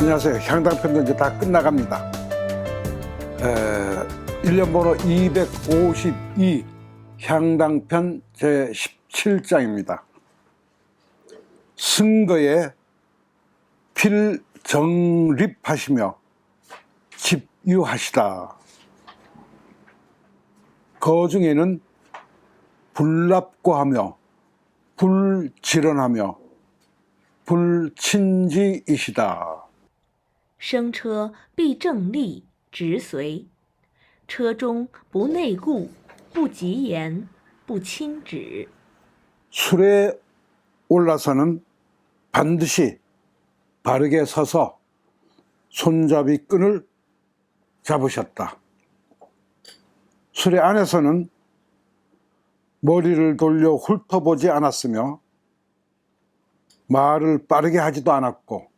안녕하세요. 향당편도 이제 다 끝나갑니다. 에, 1년 번호 252 향당편 제 17장입니다. 승거에 필정립하시며 집유하시다. 그 중에는 불납고하며 불질언하며 불친지이시다. 生车必正立，直随；车中不内顾，不急言，不轻止。 술에 올라서는 반드시 바르게 서서 손잡이 끈을 잡으셨다. 술에 안에서는 머리를 돌려 훑어보지 않았으며 말을 빠르게 하지도 않았고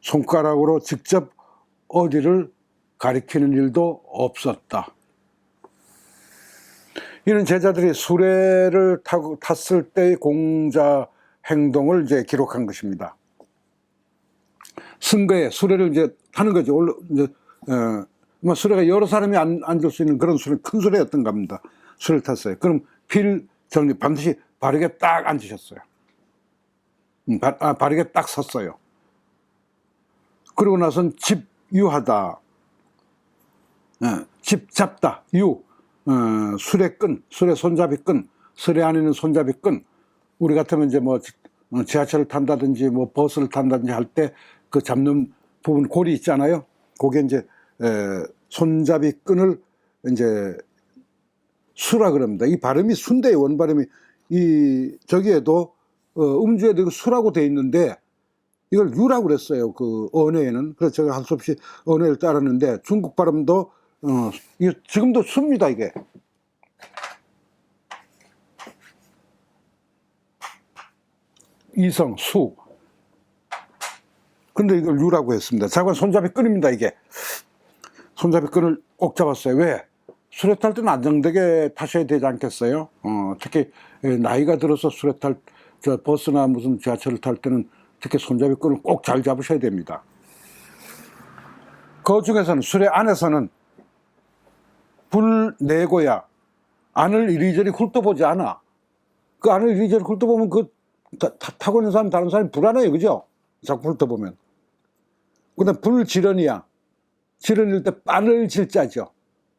손가락으로 직접 어디를 가리키는 일도 없었다. 이는 제자들이 수레를 타고 탔을 때의 공자 행동을 이제 기록한 것입니다. 승거에 수레를 이제 타는 거죠. 이제 어, 뭐 수레가 여러 사람이 앉, 앉을 수 있는 그런 수레, 큰 수레였던 겁니다. 수레를 탔어요. 그럼 필 정리 반드시 바르게 딱 앉으셨어요. 음, 바, 아, 바르게 딱 섰어요. 그러고 나선 집유하다. 어, 집 잡다. 유. 어, 수레 끈, 수레 손잡이 끈, 수레 안에 있는 손잡이 끈. 우리 같으면 이제 뭐 지- 어, 지하철을 탄다든지 뭐 버스를 탄다든지 할 때 그 잡는 부분 고리 있잖아요. 그게 이제 에, 손잡이 끈을 이제 수라 그럽니다. 이 발음이 순대의 원 발음이 이 저기에도 어, 음주에도 수라고 돼 있는데 이걸 유라고 그랬어요. 그 언어에는. 그래서 제가 할수 없이 언어를 따랐는데 중국 발음도 어, 지금도 수입니다, 이게. 이성, 수. 근데 이걸 유라고 했습니다. 자관 손잡이 끈입니다, 이게. 손잡이 끈을 꼭 잡았어요. 왜? 수레 탈 때는 안정되게 타셔야 되지 않겠어요? 어, 특히 예, 나이가 들어서 수레 탈, 저 버스나 무슨 지하철을 탈 때는 특히 손잡이 끈을 꼭 잘 잡으셔야 됩니다. 그 중에서는 수레 안에서는 불 내고야 안을 이리저리 훑어보지 않아. 그 안을 이리저리 훑어보면 그 타, 타- 타고 있는 사람 다른 사람이 불안해요. 그죠? 자꾸 훑어보면. 그 다음 불지런이야. 지른일 때 빠를 질자죠.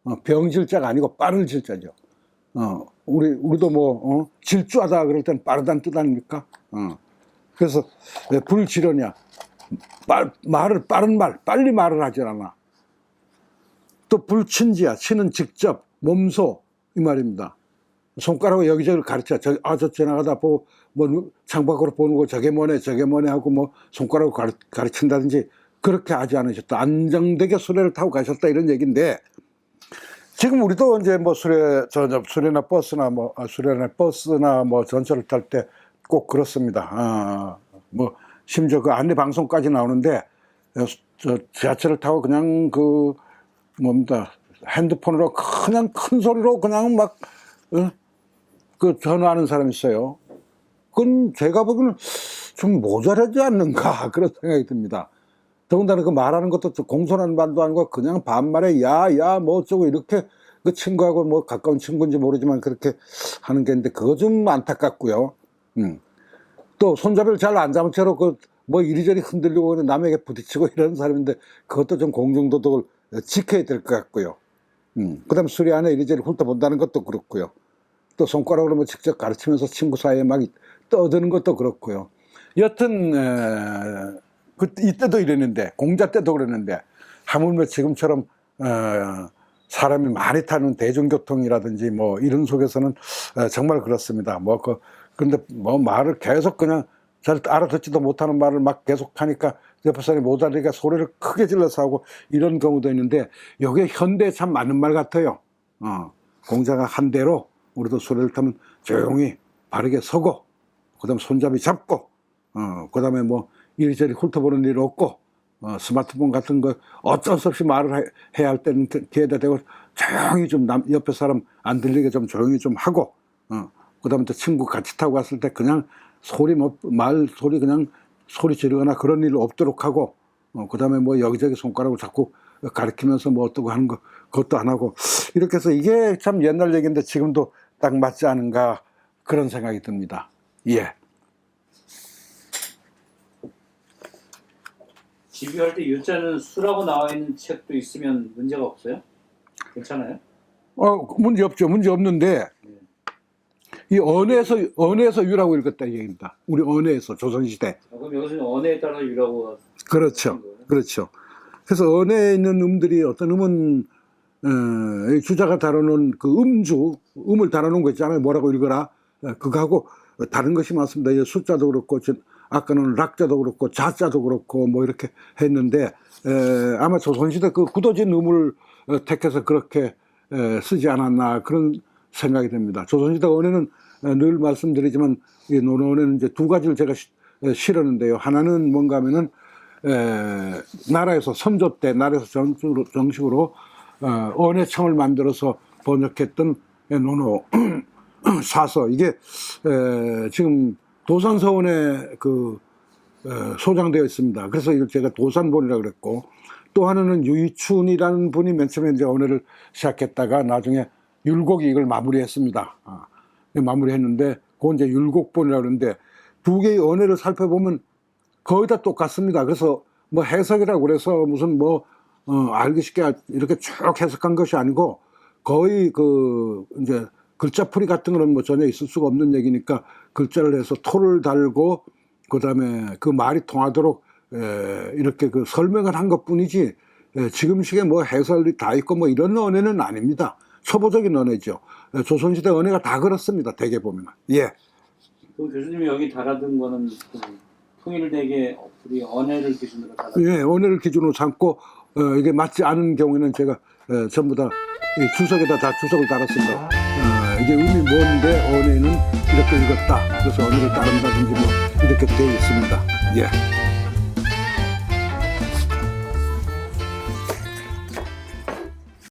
어, 병질자가 아니고 빠를 질자죠. 어, 우리, 우리도 뭐, 어, 질주하다 그럴 땐 빠르다는 뜻 아닙니까? 어. 그래서 왜 불지런이야. 말, 말을, 빠른 말, 빨리 말을 하질 않아. 또 불친지야. 친은 직접, 몸소, 이 말입니다. 손가락으로 여기저기를 가르쳐. 저, 아, 저 지나가다 보고, 뭐, 창밖으로 보는 거 저게 뭐네, 저게 뭐네 하고 뭐, 손가락으로 가르, 가르친다든지, 그렇게 하지 않으셨다. 안정되게 수레를 타고 가셨다. 이런 얘기인데, 지금 우리도 이제 뭐 수레, 저, 저 수레나 버스나 뭐, 아, 수레나 버스나 뭐 전철을 탈 때 꼭 그렇습니다. 아, 뭐, 심지어 그 안내 방송까지 나오는데, 어, 저 지하철을 타고 그냥 그, 뭡니다. 핸드폰으로 그냥 큰 소리로 그냥 막, 어? 그 전화하는 사람이 있어요. 그건 제가 보기에는 좀 모자라지 않는가 그런 생각이 듭니다. 더군다나 그 말하는 것도 좀 공손한 말도 아니고 그냥 반말에 야, 야, 뭐 어쩌고 이렇게 그 친구하고 뭐 가까운 친구인지 모르지만 그렇게 하는 게 있는데 그거 좀 안타깝고요. 음. 또 손잡이를 잘 안 잡은 채로 그 뭐 이리저리 흔들리고 남에게 부딪히고 이러는 사람인데 그것도 좀 공중도덕을 지켜야 될 것 같고요. 음. 그 다음에 수리 안에 이리저리 훑어본다는 것도 그렇고요. 또 손가락으로 뭐 직접 가르치면서 친구 사이에 막 떠드는 것도 그렇고요. 여튼 에, 그 이때도 이랬는데 공자 때도 그랬는데 하물며 지금처럼 어, 사람이 많이 타는 대중교통이라든지 뭐 이런 속에서는 어, 정말 그렇습니다. 뭐그 근데 뭐 말을 계속 그냥 잘 알아듣지도 못하는 말을 막 계속 하니까 옆에 사람이 못 알아니까 소리를 크게 질러서 하고 이런 경우도 있는데 이게 현대에 참 맞는 말 같아요. 어, 공자가 한 대로 우리도 수레를 타면 조용히 바르게 서고 그다음 손잡이 잡고 어, 그다음에 뭐 이리저리 훑어보는 일 없고 어, 스마트폰 같은 거 어쩔 수 없이 말을 해- 해야 할 때는 그- 뒤에다 대고 조용히 좀 남, 옆에 사람 안 들리게 좀 조용히 좀 하고 어, 그 다음에 또 친구 같이 타고 갔을 때 그냥 소리 뭐 말 소리 그냥 소리 지르거나 그런 일 없도록 하고 어, 그 다음에 뭐 여기저기 손가락으로 자꾸 가리키면서 뭐 어떠고 하는 거, 그것도 안 하고. 이렇게 해서 이게 참 옛날 얘기인데 지금도 딱 맞지 않은가 그런 생각이 듭니다. 예. 집요할 때 유자는 수라고 나와 있는 책도 있으면 문제가 없어요? 괜찮아요? 어, 문제 없죠. 문제 없는데, 이 언에서, 언에서 유라고 읽었다 이 얘기입니다. 우리 언에서, 조선시대. 아, 그럼 여기서는 언어에 따라 유라고 그렇죠. 그렇죠. 그래서 언에 있는 음들이 어떤 음은, 어, 이 주자가 다루는 그 음주, 음을 다루는 거 있잖아요. 뭐라고 읽어라. 어, 그거하고 다른 것이 많습니다. 숫자도 그렇고, 저- 아까는 락자도 그렇고, 자자도 그렇고, 뭐 이렇게 했는데, 에, 아마 조선시대 그 굳어진 음을 어, 택해서 그렇게 에, 쓰지 않았나 그런 생각이 듭니다. 조선시대 언에는 어, 늘 말씀드리지만, 이 논어는 이제 두 가지를 제가 시- 에, 실었는데요. 하나는 뭔가 하면은, 에, 나라에서 선조 때 나라에서 정식으로, 정식으로 어, 언해청을 만들어서 번역했던 에, 논어 사서 이게 에, 지금 도산서원에 그 에, 소장되어 있습니다. 그래서 이걸 제가 도산본이라고 그랬고 또 하나는 유이춘이라는 분이 맨 처음에 이제 언어를 시작했다가 나중에 율곡이 이걸 마무리했습니다. 아, 마무리했는데 그건 이제 율곡본이라고 그러는데 두 개의 언어를 살펴보면 거의 다 똑같습니다. 그래서 뭐 해석이라고 그래서 무슨 뭐, 어, 알기 쉽게 이렇게 쭉 해석한 것이 아니고 거의 그, 이제 글자풀이 같은 거는 뭐 전혀 있을 수가 없는 얘기니까 글자를 해서 토를 달고 그 다음에 그 말이 통하도록 에, 이렇게 그 설명을 한 것 뿐이지 에, 지금 시기에 뭐 해설이 다 있고 뭐 이런 언어는 아닙니다. 초보적인 언어죠. 에, 조선시대 언어가 다 그렇습니다. 대개 보면. 예. 그 교수님이 여기 달아둔 거는 그 통일되게 우리 언어를 기준으로 달아. 예, 언어를 기준으로 삼고 어, 이게 맞지 않은 경우에는 제가 어, 전부 다 이 주석에다 다 주석을 달았습니다. 어, 이게 의미 뭔데 언어에는 이렇게 읽었다. 그래서 언어를 따른다든지 뭐 이렇게 되어 있습니다. 예.